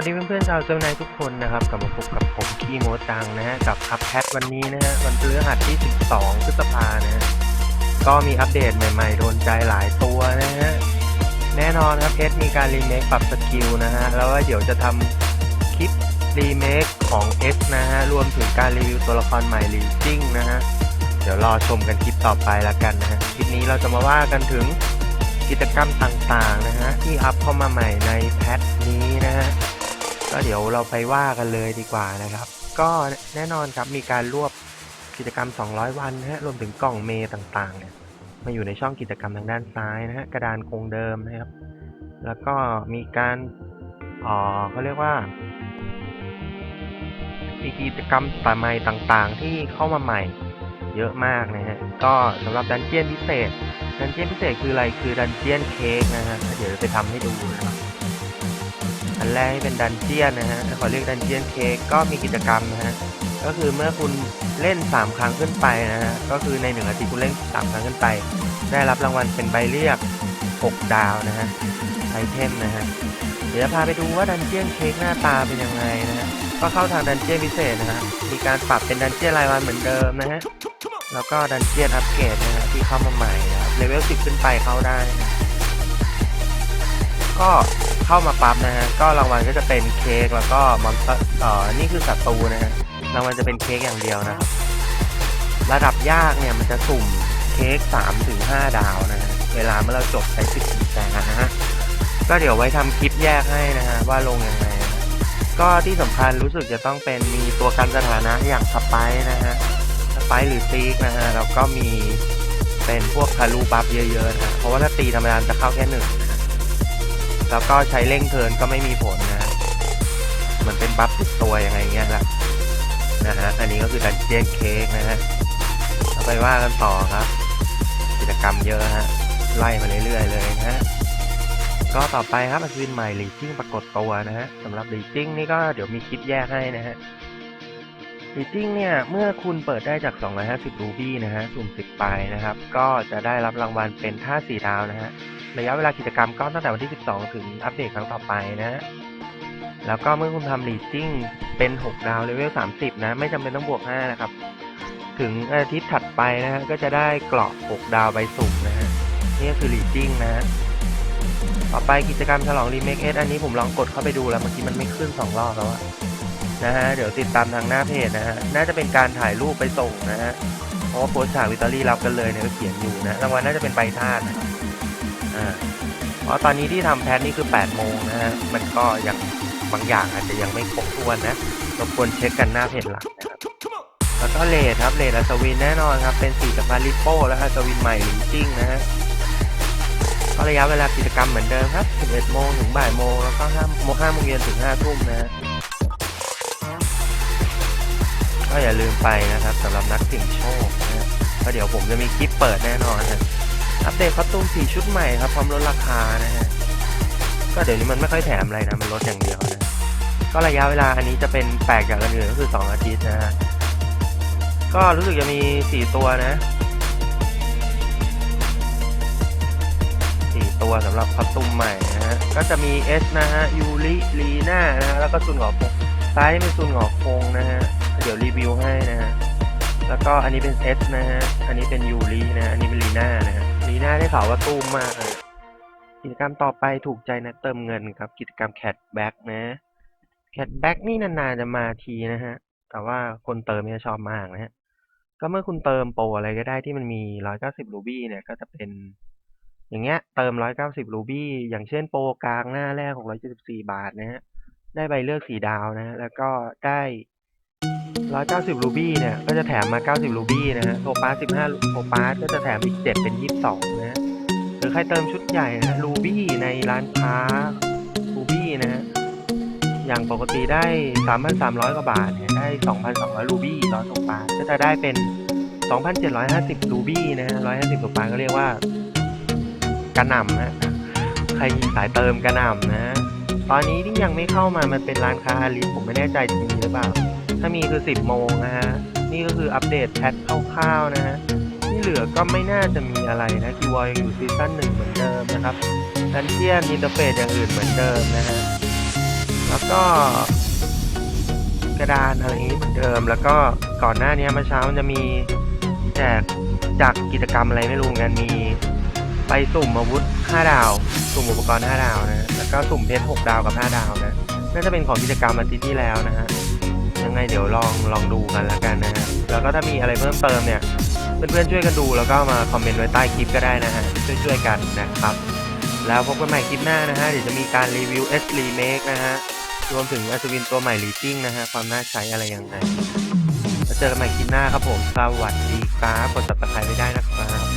วัสดีเพื่อนๆชาวเซลนายทุกคนนะครับกลับมาพบกับผมคีโมจังนะฮะกับคับแพทวันนี้นะฮะวันพฤหัสที่ 12 พฤษภานะฮะก็มีอัปเดตใหม่ๆโดนใจหลายตัวนะฮะแน่นอนครับเอสมีการรีเมคปรับสกิลนะฮะแล้วก็เดี๋ยวจะทำคลิปรีเมคของ S นะฮะรวมถึงการรีวิวตัวละครใหม่ลีจิ้งนะฮะเดี๋ยวรอชมกันคลิปต่อไปละกันนะฮะคลิปนี้เราจะมาว่ากันถึงกิจกรรมต่างๆนะฮะที่อัพเข้ามาใหม่ในแพทนี้นะฮะ ก็เดี๋ยวเราไปว่ากันเลยดีกว่านะครับ ก็แน่นอนครับมีการรวบกิจกรรม 200 วันนะฮะรวมถึงกล่องเมย์ต่างๆเนี่ยมาอยู่ในช่องกิจกรรมทางด้านซ้ายนะฮะกระดานคงเดิมนะครับ แล้วก็มีการอ๋อเขาเรียกว่ามีกิจกรรมสใหม่ต่างๆ ที่เข้ามาใหม่เยอะมากนะฮะก็สำหรับดันเจียนพิเศษดันเจียนพิเศษคืออะไรคือดันเจียนเค้กนะฮะเดี๋ยวไปทำให้ดูนะครับ อันแรกเป็นดันเจียนนะฮะขอเรียกดันเจียนเค้กก็มีกิจกรรมนะฮะก็คือเมื่อคุณเล่น 3 ครั้งขึ้นไปนะฮะก็คือในหนึ่งนาทีคุณเล่น 3 ครั้งขึ้นไป ได้รับรางวัลเป็นใบเรียก 6 ดาวนะฮะไอเทมนะฮะเดี๋ยวพาไปดูว่าดันเจียนเค้กหน้าตาเป็นยังไงนะฮะก็เข้าทางดันเจียนพิเศษนะฮะมีการปรับเป็นดันเจียนรายวันเหมือนเดิมนะฮะแล้วก็ดันเจียนอัปเกรดนะฮะที่เข้ามาใหม่นะดับเลเวล10 ขึ้นไปเข้าได้นะ ก็เข้ามาปั๊บนะฮะก็รางวัลก็จะเป็นเค้กแล้วก็มอนสเตอร์เอ่อนี่คือศัตรูนะฮะรางวัลจะเป็นเค้กอย่างเดียวนะครับระดับยากเนี่ยมันจะสุ่มเค้ก3ถึง5ดาวนะฮะเวลาเมื่อเราจบใช้สิบแสนนะฮะก็เดี๋ยวไว้ทำคลิปแยกให้นะฮะว่าลงยังไงก็ที่สำคัญรู้สึกจะต้องเป็นมีตัวกันสถานะอย่างสไปร์นะฮะสไปร์หรือซีกนะฮะแล้วก็มีเป็นพวกคารูบัฟเยอะๆนะเพราะว่าถ้าตีธรรมดาจะเข้าแค่หนึ่ง แล้วก็ใช้เร่งเทินก็ไม่มีผลนะฮะเหมือนเป็นบัฟติดตัวยังไงเงี้ยแหละนะฮะอันนี้ก็คือดันเจียนเค้กนะฮะเราไปว่ากันต่อครับ กิจกรรมเยอะฮะไล่มาเรื่อยๆเลยนะฮะก็ต่อไปครับอัศวินใหม่ลีจิ้งปรากฏตัวนะฮะสำหรับลีจิ้งนี่ก็เดี๋ยวมีคลิปแยกให้นะฮะฟีจิ้งเนี่ย เมื่อคุณเปิดได้จาก 250 รูบี้นะฮะสุ่ม10ไปนะครับ ก็จะได้รับรางวัลเป็นท่า4ดาวนะฮะ ระยะเวลากิจกรรมก็ตั้งแต่วันที่ 12 ถึงอัปเดตครั้งต่อไปนะฮะแล้วก็เมื่อคุณทำลีจิ้งเป็น 6 ดาวเลเวล 30 นะ ไม่จำเป็นต้องบวก 5 นะครับ ถึงอาทิตย์ถัดไปนะฮะก็จะได้เกราะ 6 ดาวใบสุ่มนะฮะนี่ก็คือลีจิ้งนะ ต่อไปกิจกรรมฉลองรีเมคเอสอันนี้ผมลองกดเข้าไปดูแล้วเมื่อกี้มันไม่ขึ้น 2 รอบแล้วอะนะฮะเดี๋ยวติดตามทางหน้าเพจนะฮะน่าจะเป็นการถ่ายรูปไปส่งนะฮะเพราะว่าโพสต์ฉากวิตาลีรับกันเลยเนี่ยเขียนอยู่นะรางวัลน่าจะเป็นใบท่าตุนะ ครับอ่าเพราะตอนนี้ที่ทำแพทนี่คือ8โมงนะฮะมันก็ยังบางอย่างอาจจะยังไม่ครบถ้วนนะรบกวนเช็คกันหน้าเพจหลักนะครับแล้วก็เลทครับเลทอัศวินแน่นอนครับ เป็น4จากพาริโป้และอัศวินใหม่ลิงจิ้งนะฮะก็ระยะเวลากิจกรรมเหมือนเดิมครับ 11โมงถึงบ่ายโมงแล้วก็5โมง5โมงเย็นถึง5ทุ่มนะฮะก็อย่าลืมไปนะครับสำหรับนักเสี่ยงโชคนะฮะก็เดี๋ยวผมจะมีคลิปเปิดแน่นอนนะ อัปเดตคอสตูมสีชุดใหม่ครับพร้อมลดราคานะฮะก็เดี๋ยวนี้มันไม่ค่อยแถมอะไรนะมันลดอย่างเดียวนะก็ระยะเวลาอันนี้จะเป็นแปลกจากอันอื่นก็คือ 2 อาทิตย์นะฮะก็รู้สึกจะมี 4 ตัวนะ 4 ตัวสำหรับคอสตูมใหม่นะฮะก็จะมี S นะฮะยูริลีน่านะฮะแล้วก็ซุนหงอคงซ้ายเป็นซุนหงอคงนะฮะเดี๋ยวรีวิวให้นะฮะแล้วก็อันนี้เป็นเอสนะฮะอันนี้เป็นยูรินะฮะอันนี้เป็นลีน่านะฮะ ลีน่าได้ข่าวว่าตู้มมากเลยกิจกรรมต่อไปถูกใจนะเติมเงินครับ กิจกรรมแค t แบ็กนะแค t แบ็กนี่นานๆจะมาทีนะฮะ แต่ว่าคนเติมเนี่ยชอบมากนะฮะ ก็เมื่อคุณเติมโปรอะไรก็ได้ที่มันมี 190 รูบี้เนี่ย ก็จะเป็น อย่างเงี้ย เติม 190 รูบี้ อย่างเช่นโปรกลางหน้าแรก 674 บาทนะฮะ ได้ใบเลือกสีดาวนะ แล้วก็ได้ 190รูบี้เนี่ยก็จะแถมมา 90รูบี้นะฮะโทปา15โทปาก็จะแถมอีก 7 เป็น 22 นะฮะหรือใครเติมชุดใหญ่นะรูบี้ในร้านค้ารูบี้นะฮะอย่างปกติได้ 3,300 กว่าบาทเนี่ยได้ 2,200รูบี้ร้อยโทปาก็จะได้เป็น 2,750รูบี้นะฮะ150โทปาก็เรียกว่ากระหน่ำนะใครสายเติมกระหน่ำนะ ตอนนี้ที่ยังไม่เข้ามามันเป็นร้านค้าอาลีผมไม่แน่ใจจะมีหรือเปล่า ถ้ามีคือ 10 โมงนะฮะ นี่ก็คืออัปเดตแพทคร่าวๆนะฮะ ที่เหลือก็ไม่น่าจะมีอะไรนะคีวอยังอยู่ซีซั่นหนึ่งเหมือนเดิมนะครับดันเจียนอินเทอร์เฟซอย่างอื่นเหมือนเดิมนะฮะ แล้วก็กระดานอะไรอย่างนี้เหมือนเดิม แล้วก็ก่อนหน้านี้เมื่อเช้ามันจะมีแจกจากกิจกรรมอะไรไม่รู้กันมีไปสุ่มอาวุธ 5 ดาว สุ่มอุปกรณ์ 5 ดาวนะ แล้วก็สุ่มเพชร 6 ดาวกับ 5 ดาวนะ น่าจะเป็นของกิจกรรมอาทิตย์ที่แล้วนะฮะ ยังไงเดี๋ยวลองลองดูกันแล้วกันนะฮะแล้วก็ถ้ามีอะไรเพิ่มเติมเนี่ยเพื่อนๆช่วยกันดูแล้วก็มาคอมเมนต์ไว้ใต้คลิปก็ได้นะฮะช่วยๆกันนะครับ แล้วพบกันใหม่คลิปหน้านะฮะเดี๋ยวจะมีการรีวิว S Remake นะฮะรวมถึงอัศวินตัวใหม่ลีติ้งนะฮะความน่าใช้อะไรยังไงแล้วเจอกันใหม่คลิปหน้าครับผมสวัสดีครับกด subscribe ไม่ได้นะครับ